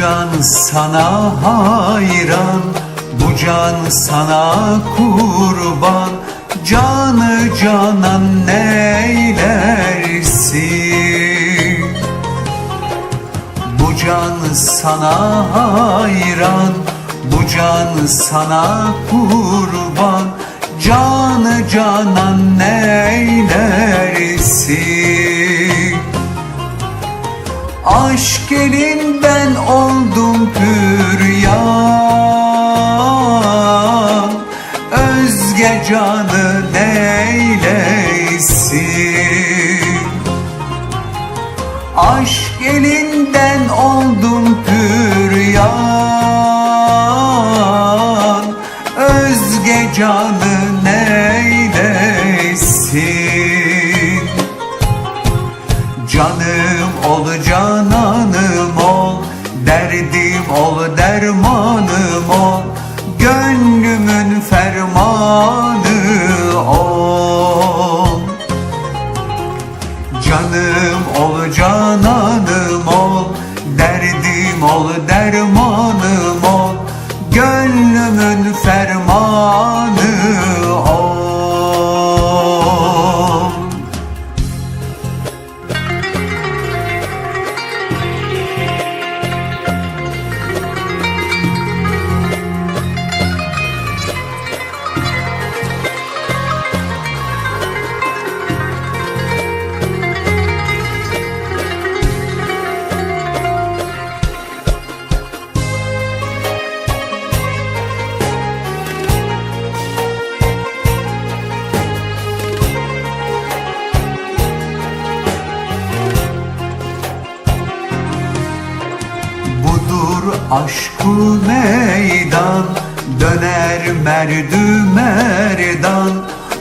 can sana hayran Bu can sana kurban. Canı canan neylersin? Bu can sana hayran Bu can sana kurban. Canı canan neylersin Aşk elinden oldum püryan Özge canı neyleysin Aşk elinden oldum püryan Özge canı aşkı meydan Döner merdü merdan.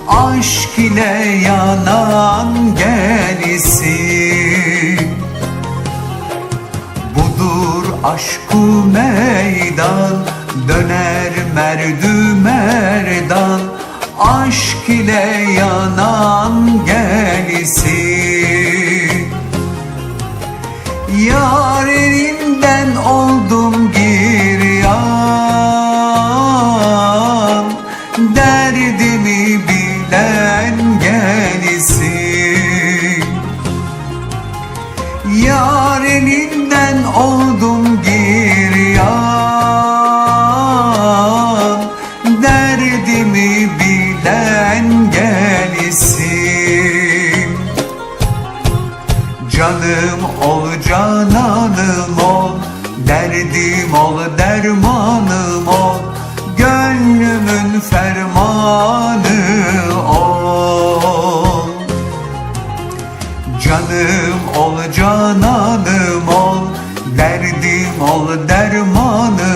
Aşk ile yanan gelsin Budur aşkı meydan Döner merdü merdan. Aşk ile yanan gelsin Yar elinden oldum oldum giryan Derdimi bilen gelsin. Canım ol cananım ol. Derdim ol dermanım ol. Gönlümün fermanı ol. Canım ol cananım ol Derdim ol dermanım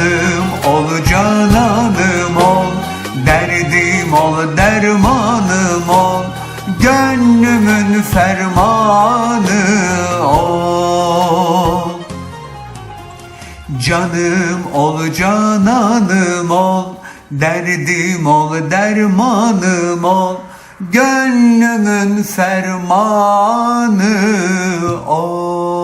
Canım ol cananım ol. Derdim ol dermanım ol. Gönlümün fermanı ol. Canım ol cananım ol. Derdim ol dermanım ol. Gönlümün fermanı ol